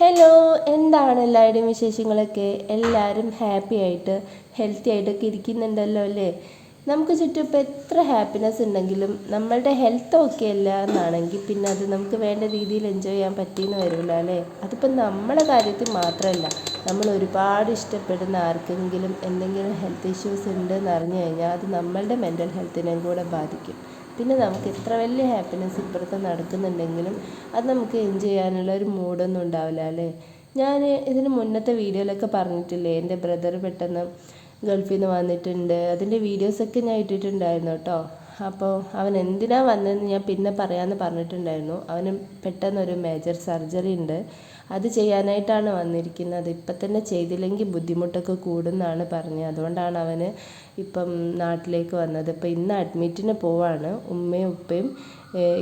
Hello എന്താണ് എല്ലാവരുടെയും വിശേഷങ്ങളൊക്കെ? എല്ലാവരും ഹാപ്പി ആയിട്ട് ഹെൽത്തി ആയിട്ടൊക്കെ ഇരിക്കുന്നുണ്ടല്ലോ അല്ലേ? നമുക്ക് ചുറ്റും ഇപ്പോൾ എത്ര ഹാപ്പിനെസ് ഉണ്ടെങ്കിലും നമ്മളുടെ ഹെൽത്ത് ഓക്കെ അല്ല എന്നാണെങ്കിൽ പിന്നെ അത് നമുക്ക് വേണ്ട രീതിയിൽ എൻജോയ് ചെയ്യാൻ പറ്റിയെന്ന് വരില്ല അല്ലേ? അതിപ്പോൾ നമ്മളെ കാര്യത്തിൽ മാത്രമല്ല നമ്മൾ ഒരുപാട് ഇഷ്ടപ്പെടുന്ന ആർക്കെങ്കിലും എന്തെങ്കിലും ഹെൽത്ത് ഇഷ്യൂസ് ഉണ്ടെന്ന് അറിഞ്ഞു കഴിഞ്ഞാൽ അത് നമ്മളുടെ മെന്റൽ ഹെൽത്തിനെയും കൂടെ ബാധിക്കും. പിന്നെ നമുക്ക് എത്ര വലിയ ഹാപ്പിനെസ് ഇപ്പുറത്ത് നടക്കുന്നുണ്ടെങ്കിലും അത് നമുക്ക് എൻജോയ് ചെയ്യാനുള്ള ഒരു മൂഡൊന്നും ഉണ്ടാവില്ല അല്ലേ? ഞാൻ ഇതിന് മുന്നത്തെ വീഡിയോയിലൊക്കെ പറഞ്ഞിട്ടില്ലേ എന്റെ ബ്രദർ പെട്ടെന്ന് ഗൾഫിൽ നിന്ന് വന്നിട്ടുണ്ട്. അതിന്റെ വീഡിയോസൊക്കെ ഞാൻ ഇട്ടിട്ടുണ്ടായിരുന്നു കേട്ടോ. അപ്പോൾ അവൻ എന്തിനാണ് വന്നതെന്ന് ഞാൻ പിന്നെ പറയാമെന്ന് പറഞ്ഞിട്ടുണ്ടായിരുന്നു. അവന് പെട്ടെന്നൊരു മേജർ സർജറി ഉണ്ട്. അത് ചെയ്യാനായിട്ടാണ് വന്നിരിക്കുന്നത്. ഇപ്പം തന്നെ ചെയ്തില്ലെങ്കിൽ ബുദ്ധിമുട്ടൊക്കെ കൂടുമെന്നാണ് പറഞ്ഞത്. അതുകൊണ്ടാണ് അവന് ഇപ്പം നാട്ടിലേക്ക് വന്നത്. ഇപ്പം ഇന്ന് അഡ്മിറ്റിന് പോവാണ്. ഉമ്മയും ഉപ്പയും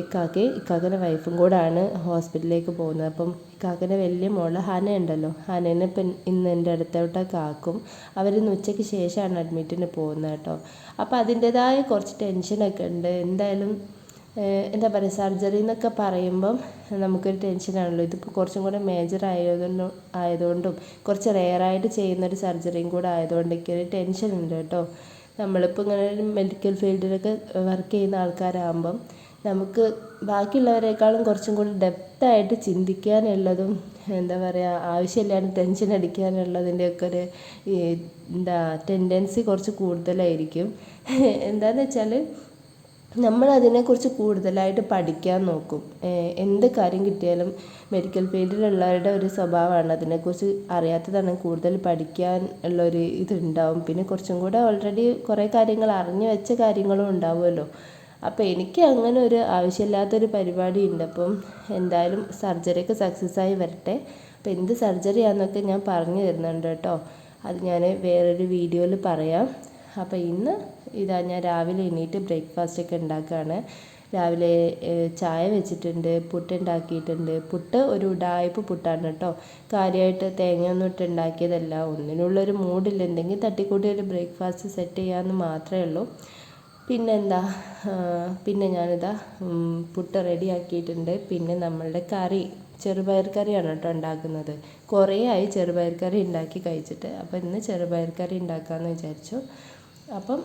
ഇക്കാക്കയും ഇക്കാക്കന്റെ വൈഫും കൂടാണ് ഹോസ്പിറ്റലിലേക്ക് പോകുന്നത്. അപ്പം ഇക്കാക്കന്റെ വലിയ മോൾ ഹന ഉണ്ടല്ലോ ഹനേനെ ഇപ്പം ഇന്ന് എന്റെ അടുത്തോട്ട കാക്കും. അവരിന്ന് ഉച്ചയ്ക്ക് ശേഷമാണ് അഡ്മിറ്റിന് പോകുന്നത് കേട്ടോ. അപ്പോൾ അതിന്റേതായ കുറച്ച് ടെൻഷനൊക്കെ ഉണ്ട്. എന്തായാലും എന്താ പറയുക സർജറി എന്നൊക്കെ പറയുമ്പം നമുക്കൊരു ടെൻഷനാണല്ലോ. ഇതിപ്പോൾ കുറച്ചും കൂടെ മേജർ ആയതുകൊണ്ടും ആയതുകൊണ്ടും കുറച്ച് റെയറായിട്ട് ചെയ്യുന്നൊരു സർജറിയും കൂടെ ആയതുകൊണ്ടൊക്കെ ഒരു ടെൻഷൻ ഉണ്ട് കേട്ടോ. നമ്മളിപ്പോൾ ഇങ്ങനെ മെഡിക്കൽ ഫീൽഡിലൊക്കെ വർക്ക് ചെയ്യുന്ന ആൾക്കാരാകുമ്പം നമുക്ക് ബാക്കിയുള്ളവരെക്കാളും കുറച്ചും കൂടി ഡെപ്തായിട്ട് ചിന്തിക്കാനുള്ളതും എന്താ പറയുക ആവശ്യമില്ലാണ്ട് ടെൻഷൻ അടിക്കാനുള്ളതിന്റെയൊക്കെ ഒരു എന്താ ടെൻഡൻസി കുറച്ച് കൂടുതലായിരിക്കും. എന്താണെന്ന് വെച്ചാൽ നമ്മൾ അതിനെക്കുറിച്ച് കൂടുതലായിട്ട് പഠിക്കാൻ നോക്കും. എന്ത് കാര്യം കിട്ടിയാലും മെഡിക്കൽ ഫീൽഡിലുള്ളവരുടെ ഒരു സ്വഭാവമാണ്. അതിനെക്കുറിച്ച് അറിയാത്തതാണ് കൂടുതൽ പഠിക്കാൻ ഉള്ളൊരു ഇതുണ്ടാവും. പിന്നെ കുറച്ചും കൂടെ ഓൾറെഡി കുറേ കാര്യങ്ങൾ അറിഞ്ഞു വെച്ച കാര്യങ്ങളും ഉണ്ടാവുമല്ലോ. അപ്പോൾ എനിക്ക് അങ്ങനെ ഒരു ആവശ്യമില്ലാത്തൊരു പരിപാടി ഉണ്ട്. അപ്പം എന്തായാലും സർജറിയൊക്കെ സക്സസ് ആയി വരട്ടെ. അപ്പോൾ എന്ത് സർജറി സർജറിയാണെന്നൊക്കെ ഞാൻ പറഞ്ഞു തരുന്നുണ്ട് കേട്ടോ. അത് ഞാൻ വേറൊരു വീഡിയോയിൽ പറയാം. അപ്പോൾ ഇന്ന് ഇതാ ഞാൻ രാവിലെ എണീറ്റ് ബ്രേക്ക്ഫാസ്റ്റ് ഒക്കെ ഉണ്ടാക്കുകയാണ് രാവിലെ ചായ വെച്ചിട്ടുണ്ട് പുട്ട് ഉണ്ടാക്കിയിട്ടുണ്ട്. പുട്ട് ഒരു ഉടായ്പ പുട്ടാണ് കേട്ടോ. കാര്യമായിട്ട് തേങ്ങയൊന്നും ഇട്ട് ഉണ്ടാക്കിയതല്ല. ഒന്നിനുള്ളൊരു മൂഡില്ല എന്തെങ്കിലും തട്ടിക്കൂട്ടി ഒരു ബ്രേക്ക്ഫാസ്റ്റ് സെറ്റ് ചെയ്യാമെന്ന് മാത്രമേ ഉള്ളൂ. പിന്നെന്താ? പിന്നെ ഞാനിതാ പുട്ട് റെഡി ആക്കിയിട്ടുണ്ട് പിന്നെ നമ്മളുടെ കറി ചെറുപയർ കറിയാണ് കേട്ടോ ഉണ്ടാക്കുന്നത്. കുറേ ആയി ചെറുപയർ കറി ഉണ്ടാക്കി കഴിച്ചിട്ട് അപ്പോൾ ഇന്ന് ചെറുപയർ കറി ഉണ്ടാക്കാമെന്ന് വിചാരിച്ചു. അപ്പം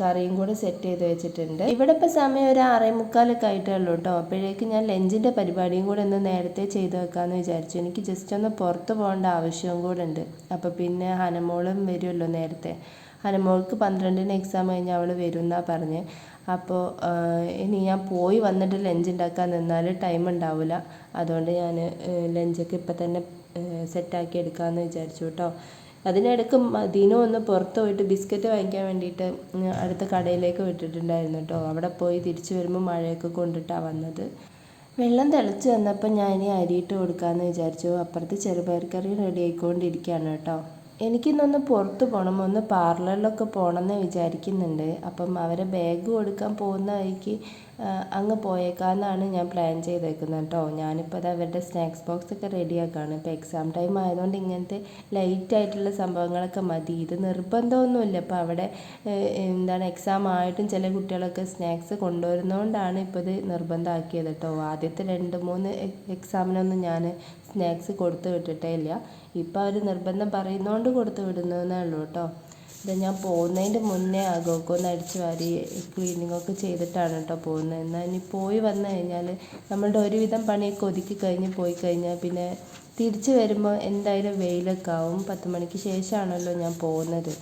കറിയും കൂടെ സെറ്റ് ചെയ്ത് വെച്ചിട്ടുണ്ട്. ഇവിടെ ഇപ്പോൾ സമയം ഒരു ആറേ മുക്കാലൊക്കെ ആയിട്ടേ ഉള്ളൂ കേട്ടോ. അപ്പോഴേക്ക് ഞാൻ ലഞ്ചിന്റെ പരിപാടിയും കൂടെ ഒന്ന് നേരത്തെ ചെയ്ത് വെക്കാമെന്ന് വിചാരിച്ചു. എനിക്ക് ജസ്റ്റ് ഒന്ന് പുറത്ത് പോകേണ്ട ആവശ്യവും കൂടെ ഉണ്ട്. അപ്പോൾ പിന്നെ ഹനമോളും വരുമല്ലോ നേരത്തെ. ഹനമോൾക്ക് പന്ത്രണ്ടിന് എക്സാം കഴിഞ്ഞ് അവൾ വരും എന്നാണ് പറഞ്ഞ് അപ്പോൾ ഇനി ഞാൻ പോയി വന്നിട്ട് ലഞ്ച് ഉണ്ടാക്കാൻ നിന്നാൽ ടൈം ഉണ്ടാവില്ല അതുകൊണ്ട് ഞാൻ ലഞ്ചൊക്കെ ഇപ്പം തന്നെ സെറ്റാക്കി എടുക്കാമെന്ന് വിചാരിച്ചു കേട്ടോ അതിനിടയ്ക്ക് ദിനു ഒന്ന് പുറത്ത് പോയിട്ട് ബിസ്ക്കറ്റ് വാങ്ങിക്കാൻ വേണ്ടിയിട്ട് അടുത്ത കടയിലേക്ക് വിട്ടിട്ടുണ്ടായിരുന്നു കേട്ടോ അവിടെ പോയി തിരിച്ചു വരുമ്പോൾ മഴയൊക്കെ കൊണ്ടിട്ടാണ് വന്നത്. വെള്ളം തിളച്ച് വന്നപ്പോൾ ഞാൻ ഇനി അരിയിട്ട് കൊടുക്കാമെന്ന് വിചാരിച്ചു. അപ്പുറത്ത് ചെറുപയർ കറി റെഡി ആയിക്കൊണ്ടിരിക്കുകയാണ് കേട്ടോ എനിക്കിന്നൊന്ന് പുറത്ത് പോകണം ഒന്ന് പാർലറിലൊക്കെ പോകണമെന്ന് വിചാരിക്കുന്നുണ്ട്. അപ്പം അവരെ ബാഗ് കൊടുക്കാൻ പോകുന്ന വഴിക്ക് അങ്ങ് പോയേക്കാമെന്നാണ് ഞാൻ പ്ലാൻ ചെയ്തേക്കുന്നത് കേട്ടോ. ഞാനിപ്പോൾ അത് അവരുടെ സ്നാക്സ് ബോക്സ് ഒക്കെ റെഡിയാക്കുകയാണ് ഇപ്പോൾ എക്സാം ടൈം ആയതുകൊണ്ട് ഇങ്ങനത്തെ ലൈറ്റ് ആയിട്ടുള്ള സംഭവങ്ങളൊക്കെ മതി. ഇത് നിർബന്ധമൊന്നുമില്ല. ഇപ്പോൾ അവിടെ എന്താണ് എക്സാം ആയിട്ടും ചില കുട്ടികളൊക്കെ സ്നാക്സ് കൊണ്ടുവരുന്നതുകൊണ്ടാണ് ഇപ്പോൾ ഇത് നിർബന്ധമാക്കിയത് കേട്ടോ. ആദ്യത്തെ രണ്ട് മൂന്ന് എക്സാമിനൊന്നും ഞാൻ സ്നാക്സ് കൊടുത്തു വിട്ടിട്ടേ ഇല്ല. ഇപ്പോൾ അവർ നിർബന്ധം പറയുന്നതുകൊണ്ട് കൊടുത്തു വിടുന്നതെന്നേ ഉള്ളൂ കേട്ടോ. ഇത് ഞാൻ പോകുന്നതിന്റെ മുന്നേ അകമൊക്കെ ഒന്ന് അടിച്ച് വാരി ക്ലീനിങ് ഒക്കെ ചെയ്തിട്ടാണ് കേട്ടോ പോകുന്നത്. എന്നാൽ ഇനി പോയി വന്നു കഴിഞ്ഞാൽ നമ്മളുടെ ഒരുവിധം പണിയൊക്കെ ഒതുക്കി കഴിഞ്ഞ് പോയി കഴിഞ്ഞാൽ പിന്നെ തിരിച്ച് വരുമ്പോൾ എന്തായാലും വെയിലൊക്കെ ആവും. പത്ത് മണിക്ക് ശേഷമാണല്ലോ ഞാൻ പോകുന്നത്.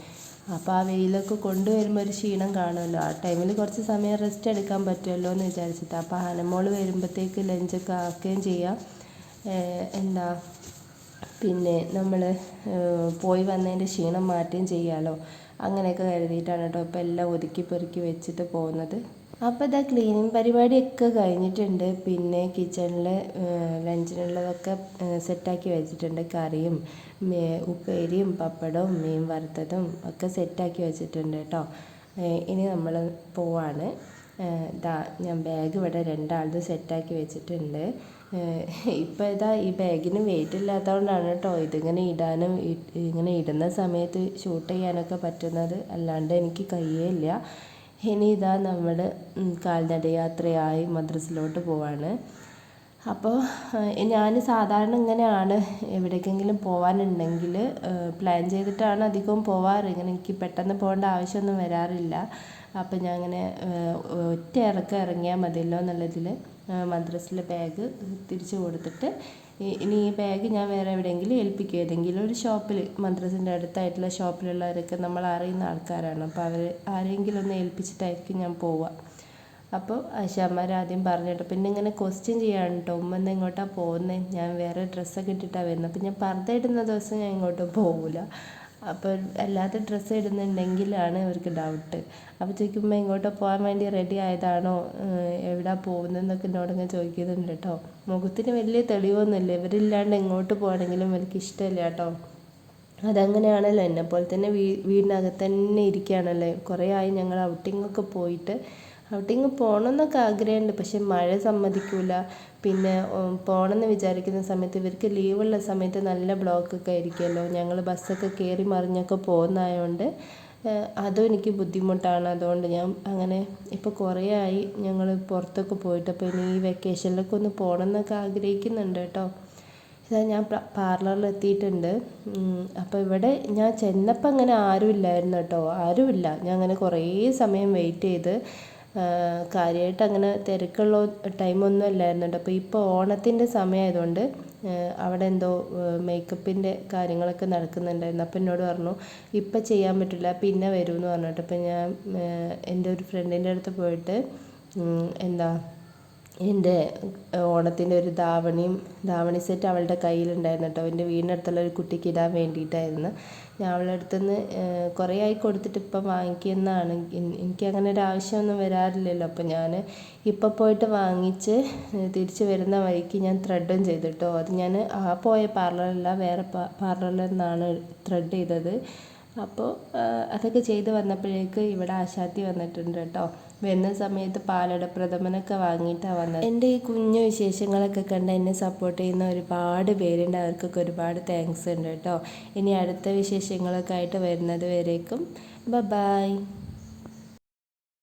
അപ്പോൾ ആ വെയിലൊക്കെ കൊണ്ടുവരുമ്പോൾ ഒരു ക്ഷീണം കാണുമല്ലോ. ആ ടൈമിൽ കുറച്ച് സമയം റെസ്റ്റ് എടുക്കാൻ പറ്റുമല്ലോ എന്ന് വിചാരിച്ചിട്ട്. അപ്പോൾ ഹനമോൾ വരുമ്പോഴത്തേക്ക് ലഞ്ചൊക്കെ ആക്കുകയും ചെയ്യാം. എന്താ പിന്നെ നമ്മൾ പോയി വന്നതിന്റെ ക്ഷീണം മാറ്റുകയും ചെയ്യാമല്ലോ അങ്ങനെയൊക്കെ കരുതിയിട്ടാണ് കേട്ടോ ഇപ്പോൾ എല്ലാം ഒതുക്കി പെറുക്കി വെച്ചിട്ട് പോകുന്നത്. അപ്പോൾ ഇതാ ക്ലീനിങ് പരിപാടിയൊക്കെ കഴിഞ്ഞിട്ടുണ്ട്. പിന്നെ കിച്ചണിൽ ലഞ്ചിനുള്ളതൊക്കെ സെറ്റാക്കി വെച്ചിട്ടുണ്ട്. കറിയും ഉപ്പേരിയും പപ്പടവും മീൻ വറുത്തതും ഒക്കെ സെറ്റാക്കി വെച്ചിട്ടുണ്ട് കേട്ടോ ഇനി നമ്മൾ പോവാണ്. ഇതാ ഞാൻ ബാഗ് ഇവിടെ രണ്ടാളത് സെറ്റാക്കി വെച്ചിട്ടുണ്ട്. ഇപ്പോൾ ഇതാ ഈ ബാഗിന് വെയിറ്റ് ഇല്ലാത്തതുകൊണ്ടാണ് കേട്ടോ ഇതിങ്ങനെ ഇടാനും ഇങ്ങനെ ഇടുന്ന സമയത്ത് ഷൂട്ട് ചെയ്യാനൊക്കെ പറ്റുന്നത്. അല്ലാണ്ട് എനിക്ക് കഴിയില്ല ഇനി ഇതാ നമ്മൾ കാൽനട യാത്രയായി മദ്രസിലോട്ട് പോവാണ്. അപ്പോൾ ഞാൻ സാധാരണ ഇങ്ങനെയാണ്. എവിടേക്കെങ്കിലും പോകാനുണ്ടെങ്കിൽ പ്ലാൻ ചെയ്തിട്ടാണ് അധികവും പോവാറ്. ഇങ്ങനെ എനിക്ക് പെട്ടെന്ന് പോകേണ്ട ആവശ്യമൊന്നും വരാറില്ല. അപ്പോൾ ഞാൻ അങ്ങനെ ഒറ്റ ഇറക്കം ഇറങ്ങിയാൽ മതിയല്ലോ എന്നുള്ളതിൽ മദ്രസിലെ ബാഗ് തിരിച്ചു കൊടുത്തിട്ട് ഇനി ഈ ബാഗ് ഞാൻ വേറെ എവിടെയെങ്കിലും ഏൽപ്പിക്കും ഏതെങ്കിലും ഒരു ഷോപ്പിൽ മദ്രസിന്റെ അടുത്തായിട്ടുള്ള ഷോപ്പിലുള്ളവരൊക്കെ നമ്മൾ അറിയുന്ന ആൾക്കാരാണ്. അപ്പോൾ അവർ ആരെങ്കിലും ഒന്ന് ഏൽപ്പിച്ചിട്ടായിരിക്കും ഞാൻ പോവുക. അപ്പോൾ ആശാമാർ ആദ്യം പറഞ്ഞിട്ട് പിന്നെ ഇങ്ങനെ ക്വസ്റ്റ്യൻ ചെയ്യാണ് കേട്ടോ ഉമ്മ ഇന്ന് എങ്ങോട്ടാണ് പോകുന്നത് ഞാൻ വേറെ ഡ്രസ്സൊക്കെ ഇട്ടിട്ടാണ് വരുന്നത് അപ്പോൾ ഞാൻ പറഞ്ഞിടുന്ന ദിവസം ഞാൻ ഇങ്ങോട്ട് പോകില്ല അപ്പോൾ അല്ലാതെ ഡ്രസ്സ് ഇടുന്നുണ്ടെങ്കിലാണ് ഇവർക്ക് ഡൗട്ട് അപ്പോൾ ചോദിക്കുമ്പോൾ ഇങ്ങോട്ട് പോകാൻ വേണ്ടി റെഡി ആയതാണോ? എവിടെ പോകുന്നതെന്നൊക്കെ എന്നോടങ്ങ് ചോദിക്കുന്നുണ്ട് കേട്ടോ മുഖത്തിന് വലിയ തെളിവൊന്നുമില്ല. ഇവരില്ലാണ്ട് എങ്ങോട്ട് പോകണമെങ്കിലും ഇവർക്ക് ഇഷ്ടമില്ല കേട്ടോ അതങ്ങനെയാണല്ലോ. എന്നെപ്പോലെ തന്നെ വീ വീടിനകത്ത് തന്നെ ഇരിക്കുകയാണല്ലോ. കുറേ ആയി ഞങ്ങൾ ഔട്ടിങ്ങൊക്കെ പോയിട്ട് ഔട്ടിങ് പോകണമെന്നൊക്കെ ആഗ്രഹമുണ്ട് പക്ഷെ മഴ സമ്മതിക്കില്ല പിന്നെ പോകണമെന്ന് വിചാരിക്കുന്ന സമയത്ത് ഇവർക്ക് ലീവുള്ള സമയത്ത് നല്ല ബ്ലോക്കൊക്കെ ആയിരിക്കുമല്ലോ ഞങ്ങൾ ബസ്സൊക്കെ കയറി മറിഞ്ഞൊക്കെ പോകുന്നതായതുകൊണ്ട് അതും എനിക്ക് ബുദ്ധിമുട്ടാണ്. അതുകൊണ്ട് ഞാൻ അങ്ങനെ ഇപ്പോൾ കുറേ ആയി ഞങ്ങൾ പുറത്തൊക്കെ പോയിട്ട്. അപ്പോൾ ഇനി ഈ വെക്കേഷനിലൊക്കെ ഒന്ന് പോകണം എന്നൊക്കെ ആഗ്രഹിക്കുന്നുണ്ട് കേട്ടോ. ഇതാ ഞാൻ പാർലറിൽ എത്തിയിട്ടുണ്ട് അപ്പോൾ ഇവിടെ ഞാൻ ചെന്നപ്പോൾ അങ്ങനെ ആരും ഇല്ലായിരുന്നു കേട്ടോ. ആരുമില്ല. ഞാൻ അങ്ങനെ കുറേ സമയം വെയിറ്റ് ചെയ്ത് കാര്യമായിട്ട് അങ്ങനെ തിരക്കുള്ള ടൈമൊന്നും അല്ലായിരുന്നു കേട്ടോ അപ്പോൾ ഇപ്പോൾ ഓണത്തിന്റെ സമയമായതുകൊണ്ട് അവിടെ എന്തോ മേക്കപ്പിന്റെ കാര്യങ്ങളൊക്കെ നടക്കുന്നുണ്ടായിരുന്നു. അപ്പോൾ എന്നോട് പറഞ്ഞു ഇപ്പം ചെയ്യാൻ പറ്റില്ല പിന്നെ വരുമെന്ന് പറഞ്ഞിട്ട്. അപ്പോൾ ഞാൻ എന്റെ ഒരു ഫ്രണ്ടിന്റെ അടുത്ത് പോയിട്ട് എന്താ എന്റെ ഓണത്തിന്റെ ഒരു ധാവണിയും ധാവണി സെറ്റ് അവളുടെ കയ്യിലുണ്ടായിരുന്നു കേട്ടോ. എന്റെ വീടിനടുത്തുള്ള ഒരു കുട്ടിക്ക് ഇടാൻ വേണ്ടിയിട്ടായിരുന്നു. ഞാൻ അവളുടെ അടുത്തുനിന്ന് കുറേ ആയി കൊടുത്തിട്ട് ഇപ്പം വാങ്ങിക്കുന്നതാണ്. എനിക്ക് അങ്ങനെ ഒരു ആവശ്യമൊന്നും വരാറില്ലല്ലോ. അപ്പോൾ ഞാൻ ഇപ്പം പോയിട്ട് വാങ്ങിച്ച് തിരിച്ച് വരുന്ന വഴിക്ക് ഞാൻ ത്രെഡും ചെയ്തു അത് ഞാൻ ആ പോയ പാർലറല്ല വേറെ പാർലറിൽ നിന്നാണ് ത്രെഡ് ചെയ്തത്. അപ്പോൾ അതൊക്കെ ചെയ്ത് വന്നപ്പോഴേക്ക് ഇവിടെ ആശാത്തി വന്നിട്ടുണ്ട് കേട്ടോ. വരുന്ന സമയത്ത് പാലട പ്രഥമനൊക്കെ വാങ്ങിയിട്ടാണ് വന്നത്. എന്റെ ഈ കുഞ്ഞു വിശേഷങ്ങളൊക്കെ കണ്ട് എന്നെ സപ്പോർട്ട് ചെയ്യുന്ന ഒരുപാട് പേരുണ്ട്. അവർക്കൊക്കെ ഒരുപാട് താങ്ക്സ് ഉണ്ട് കേട്ടോ. ഇനി അടുത്ത വിശേഷങ്ങളൊക്കെ ആയിട്ട് വരുന്നത് വരേക്കും. ബ